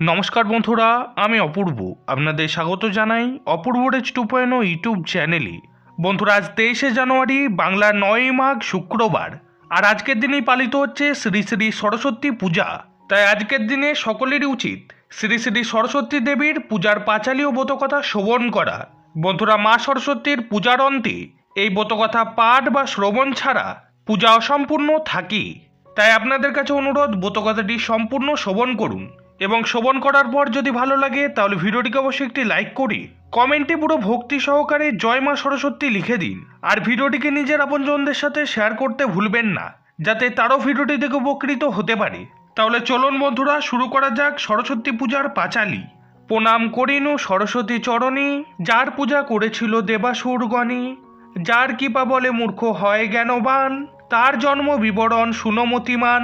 নমস্কার বন্ধুরা, আমি অপূর্ব। আপনাদের স্বাগত জানাই অপূর্ব রেজ টু পয়েন্ট ইউটিউব চ্যানেলে। বন্ধুরা, আজ তেইশে জানুয়ারি, বাংলার নয়ই মাঘ শুক্রবার। আর আজকের দিনেই পালিত হচ্ছে শ্রী শ্রী সরস্বতী পূজা। তাই আজকের দিনে সকলেরই উচিত শ্রী শ্রী সরস্বতী দেবীর পূজার পাঁচালী ও ব্রতকথা শ্রবণ করা। বন্ধুরা, মা সরস্বতীর পূজার অন্তে এই বোতকথা পাঠ বা শ্রবণ ছাড়া পূজা অসম্পূর্ণ থাকি তাই আপনাদের কাছে অনুরোধ, ব্রতকথাটি সম্পূর্ণ শ্রবণ করুন। এবং শ্রবণ করার পর যদি ভালো লাগে, তাহলে ভিডিওটিকে অবশ্যই একটি লাইক করি। কমেন্টে পুরো ভক্তি সহকারে জয় মা সরস্বতী লিখে দিন। আর ভিডিওটিকে নিজের আপনজনদের সাথে শেয়ার করতে ভুলবেন না, যাতে তারও ভিডিওটি দেখে উপকৃত হতে পারে। তাহলে চলুন বন্ধুরা, শুরু করা যাক সরস্বতী পূজার পাঁচালি। প্রণাম করিনু সরস্বতী চরণে, যার পূজা করেছিল দেবাসুরগণে। যার কৃপা বলে মূর্খ হয় জ্ঞানবান, তার জন্ম বিবরণ সুনমতিমান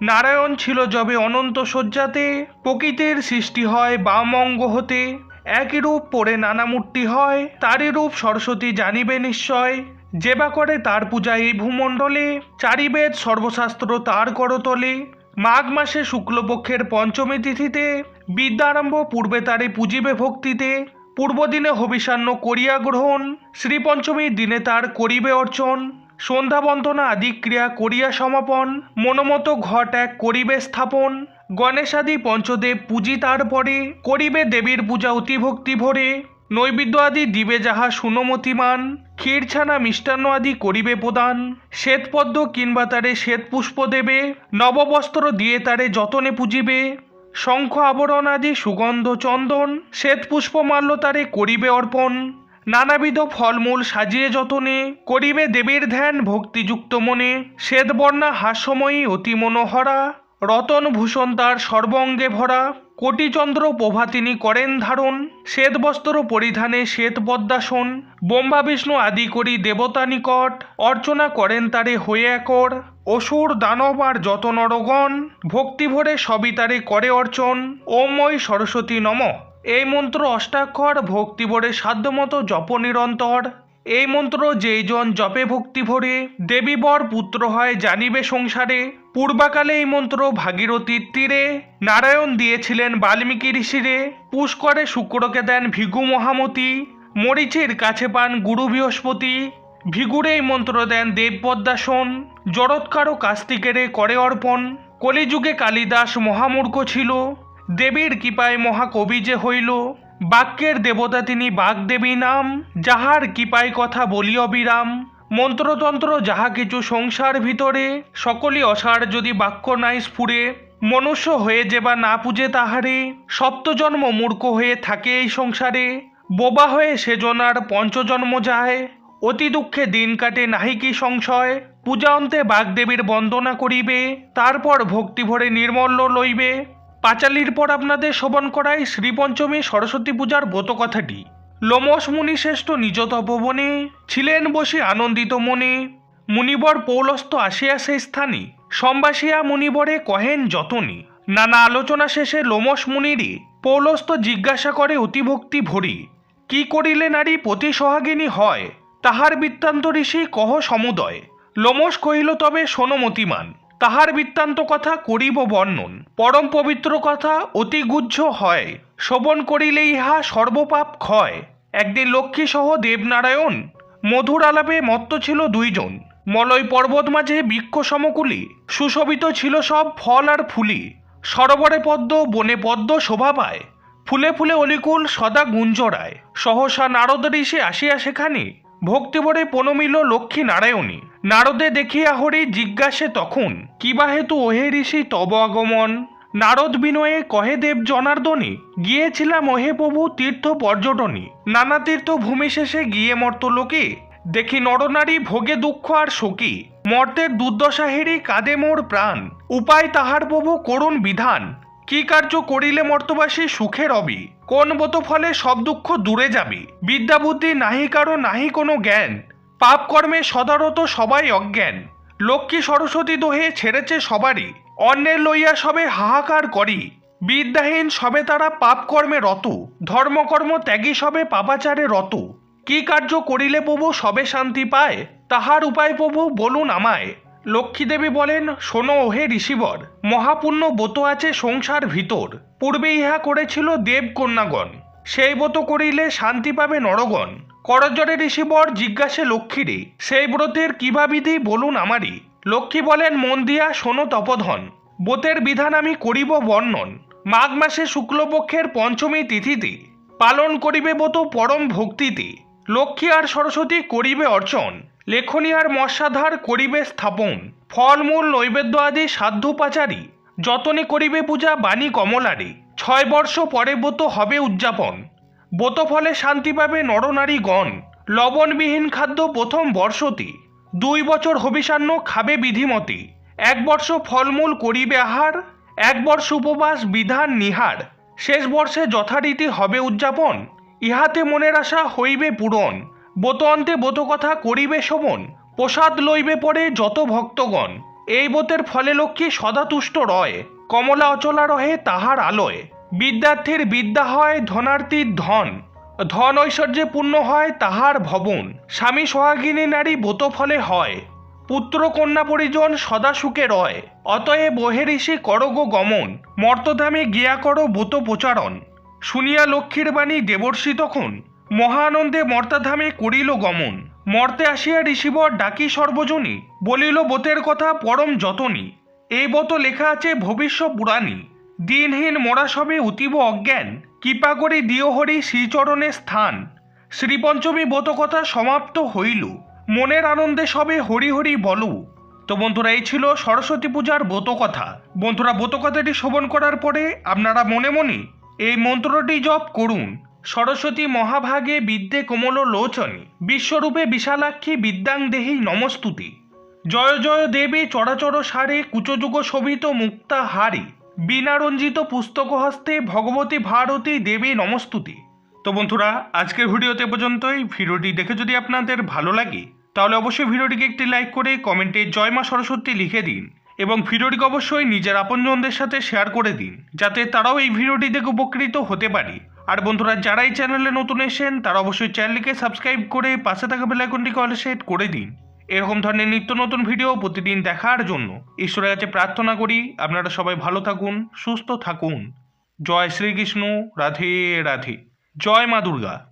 নারায়ণ ছিল যবে অনন্ত শয্যাতে, প্রকৃতির সৃষ্টি হয় বাম অঙ্গ হতে। একই রূপ পড়ে নানা মূর্তি হয়, তারই রূপ সরস্বতী জানিবে নিশ্চয়। যে বা করে তার পূজা এই ভূমণ্ডলে, চারিবেদ সর্বশাস্ত্র তার করতলে। মাঘ মাসে শুক্লপক্ষের পঞ্চমী তিথিতে, বিদ্যারম্ভ পূর্বে তারে পূজিবে ভক্তিতে। পূর্বদিনে হবিষান্ন করিয়া গ্রহণ, শ্রীপঞ্চমীর দিনে তার করিবে অর্চন। সন্ধ্যা বন্দনা আদি ক্রিয়া করিয়া সমাপন, মনোমত ঘট এক করিবে স্থাপন। গণেশাদি পঞ্চদেব পূজি তারপরে, করিবে দেবীর পূজা অতিভক্তি ভরে। নৈবেদ্য আদি দিবে যাহা সুনমতিমান, ক্ষীরছানা মিষ্টান্ন আদি করিবে প্রদান। শ্বেতপদ্ম কিংবা তারে শ্বেত পুষ্প দেবে, নববস্ত্র দিয়ে তারে যতনে পুজিবে। শঙ্খ আবরণ আদি সুগন্ধ চন্দন শ্বেত পুষ্পমাল্য তারে করিবে অর্পণ। নানাবিধ ফলমূল সাজিয়ে যতনে, করিবে দেবীর ধ্যান ভক্তিযুক্ত মনে। শ্বেতবর্ণা হাস্যময়ী অতি মনোহরা, রতন ভূষণ তার সর্বঙ্গে ভরা। কোটিচন্দ্র প্রভা তিনি করেন ধারণ, শ্বেতবস্ত্র পরিধানে শ্বেত পদ্মাসন ব্রহ্মা, বিষ্ণু আদি করি দেবতা নিকট, অর্চনা করেন তারে হয়ে একর। অসুর, দানব আর যত নরগণ ভক্তি ভরে সবই তারে করে অর্চন। ওময় সরস্বতী নম। এই মন্ত্র অষ্টাক্ষর, ভক্তি ভরে সাধ্যমতো জপ নিরন্তর। এই মন্ত্র যেইজন জপে ভক্তি ভরে, দেবী বর পুত্র হয় জানিবে সংসারে। পূর্বাকালে এই মন্ত্র ভাগীরথীর তীরে, নারায়ণ দিয়েছিলেন বাল্মীকি ঋষিরে। পুষ্করে শুক্রকে দেন ভিগু মহামতি, মরিচির কাছে পান গুরু বৃহস্পতি। ভিগুরে এই মন্ত্র দেন দেবপদ্মাসন জরৎকারও কাস্তিকেরে করে অর্পণ। কলিযুগে কালিদাস মহামূর্খ ছিল। দেবীর কৃপায় মহাকবি যে হইল, বাক্যের দেবতা তিনি বাগদেবী নাম, যাহার কৃপায় কথা বলি অবিরাম। মন্ত্রতন্ত্র যাহা কিছু সংসার ভিতরে সকলই অসার যদি বাক্য নাই স্ফুরে, মনুষ্য হয়ে যে বা না পুজে তাহারে, সপ্তজন্ম মূর্খ হয়ে থাকে এই সংসারে, বোবা হয়ে সেজনার পঞ্চজন্ম যায়, অতি দুঃখে দিন কাটে নাহি কি সংশয়, পূজা অন্তে বাগদেবীর বন্দনা করিবে, তারপর ভক্তি ভরে নির্মল্য লইবে। পাঁচালির পর আপনাদের শোভন করায় শ্রীপঞ্চমী সরস্বতী পূজার ব্রতকথাটি। লোমস মুনি শ্রেষ্ঠ নিজ তপবনে ছিলেন বসে আনন্দিত মনে। মুনিবর পৌলস্ত আসিয়া সে স্থানে সম্বাসিয়া মুনিবরে কহেন যতনে। নানা আলোচনা শেষে লোমস মুনিরে পৌলস্ত জিজ্ঞাসা করে অতিভক্তি ভরি, কি করিলে নারী প্রতি সোহাগিনী হয়? তাহার বৃত্তান্ত ঋষি কহ সমুদয়। লোমস কহিল, তবে সোনমতিমান তাহার বৃত্তান্ত কথা করিব বর্ণন? পরম পবিত্র কথা অতি হয়। শোভন করিলে ইহা সর্বপাপ ক্ষয়। একদিন লক্ষ্মী সহ দেবনারায়ণ মধুর আলাপে মত্ত ছিল দুইজন। মলয় পর্বত মাঝে বৃক্ষ সমকুলি, সুশোভিত ছিল সব ফল আর ফুলি। সরোবরে পদ্ম, বনে পদ্ম শোভা পায়। ফুলে ফুলে অলিকুল সদা গুঞ্জরায়। সহসা নারদ ঋষি আসিয়া সেখানে ভক্তিভরে প্রণমিল লক্ষ্মী নারায়ণী নারদে দেখিয়া হরি জিজ্ঞাসে তখন কিবা হেতু ওহে ঋষি তব আগমন? নারদ বিনয়ে কহে দেব জনার্দনে, গিয়েছিলাম ওহে প্রভু তীর্থ পর্যটনে। নানা তীর্থ ভূমি শেষে গিয়ে মর্ত লোকে। দেখি নরনারী ভোগে দুঃখ আর শোকে। মর্তের দুর্দশা হেরি কাঁদে মোর প্রাণ। উপায় তাহার প্রভু করুণ বিধান। কি কার্য করিলে মর্তবাসী সুখে রবি? কোন বত ফলে সব দুঃখ দূরে যাবে। বিদ্যা বুদ্ধি নাহি কারও নাহি কোনো জ্ঞান। পাপ কর্মে সদারত সবাই অজ্ঞান। লক্ষ্মী সরস্বতী দোহে ছেড়েছে সবারই। অন্যের লইয়া সবে হাহাকার করি। বিদ্যাহীন সবে তারা পাপ কর্মে রত। ধর্মকর্ম ত্যাগী সবে পাপাচারে রত। কি কার্য করিলে প্রভু সবে শান্তি পায়? তাহার উপায় প্রভু বলুন আমায়। লক্ষ্মী দেবী বলেন, শোনো ওহে ঋষিবর, মহাপুণ্য ব্রত আছে সংসার ভিতর। পূর্বে ইহা করেছিল দেবকন্যাগণ। সেই ব্রত করিলে শান্তি পাবে নরগণ। করজরে ঋষিবর জিজ্ঞাসে লক্ষ্মীরে, সেই ব্রতের কিবা বিধি? বলুন আমারই। লক্ষ্মী বলেন, মন দিয়া শোনো তপধন। ব্রতের বিধান আমি করিব বর্ণন। মাঘ মাসে শুক্লপক্ষের পঞ্চমী তিথিতে পালন করিবে ব্রত পরম ভক্তিতে। লক্ষ্মী আর সরস্বতী করিবে অর্চন। লেখনী আর মশাধার করিবে স্থাপন। ফলমূল, নৈবেদ্য আদি সাধ্যপাচারী যতনে করিবে পূজা বাণী কমলারে। ছয় বর্ষ পরে ব্রত হবে উদযাপন। ব্রত ফলে শান্তি পাবে নরনারীগণ লবণবিহীন খাদ্য প্রথম বর্ষতি। দুই বছর হবিষান্ন খাবে বিধিমতে। এক বর্ষ ফলমূল করিবে আহার, এক বর্ষ উপবাস বিধান নিহার। শেষ বর্ষে যথারীতি হবে উদযাপন। ইহাতে মনের আশা হইবে পূরণ। বোত অন্তে ব্রত কথা করিবে শোভন। প্রসাদ লইবে পরে যত ভক্তগণ। এই বোতের ফলে লক্ষ্মী সদাতুষ্ট রয়। কমলা অচলা রহে তাহার আলোয়। বিদ্যার্থীর বিদ্যা হয় ধনার্থীর ধন। ধন ঐশ্বর্যে পূর্ণ হয় তাহার ভবন। স্বামী সোহাগিনী নারী ব্রত ফলে হয়। পুত্র কন্যা পরিজন সদা সুখে রয়। অতএব বহে ঋষি করগ গমন। মর্তধামে গিয়া করো ব্রত প্রচারণ। শুনিয়া লক্ষ্মীর বাণী দেবর্ষি তখন। মহানন্দে মর্তাধামে করিল গমন। মর্তে আসিয়া ঋষিবর ডাকি সর্বজনী। বলিল, বোতের কথা পরম যতনী। এই বত লেখা আছে ভবিষ্য পুরাণী। দিনহীন মোরা সবে অতীব অজ্ঞান, কৃপা করে দিও হরি শ্রীচরণে স্থান। শ্রীপঞ্চমী ব্রত কথা সমাপ্ত হইল, মনের আনন্দে সবে হরি হরি বলু। তো বন্ধুরা, এই ছিল সরস্বতী পূজার ব্রত কথা বন্ধুরা ব্রত কথাটি শ্রবণ করার পরে আপনারা মনে মনে এই মন্ত্রটি জপ করুন। সরস্বতী মহাভাগে বিদ্যে কোমল লোচনী, বিশ্বরূপে বিশালাক্ষী বিদ্যাং দেহি নমস্তুতি। জয় জয় দেবী চরাচর সারে কুচযুগ শোভিত মুক্তা হারি। বিনারঞ্জিত পুস্তক হস্তে ভগবতী ভারতী দেবী নমস্তুতি। তো বন্ধুরা, আজকের ভিডিওতে পর্যন্তই। ভিডিওটি দেখে যদি আপনাদের ভালো লাগে, তাহলে অবশ্যই ভিডিওটিকে একটি লাইক করে কমেন্টে জয় মা সরস্বতী লিখে দিন এবং ভিডিওটিকে অবশ্যই নিজের আপনজনদের সাথে শেয়ার করে দিন, যাতে তারাও এই ভিডিওটি দেখে উপকৃত হতে পারে। আর বন্ধুরা, যারা এই চ্যানেলে নতুন এসেন তারা অবশ্যই চ্যানেলটিকে সাবস্ক্রাইব করে পাশে থাকা বেলাইকনটিকে অল সেট করে দিন। এরকম ধরনের নিত্য নতুন ভিডিও প্রতিদিন দেখার জন্য ঈশ্বরের কাছে প্রার্থনা করি আপনারা সবাই ভালো থাকুন, সুস্থ থাকুন। জয় শ্রীকৃষ্ণ, রাধে রাধে। জয় মা দুর্গা।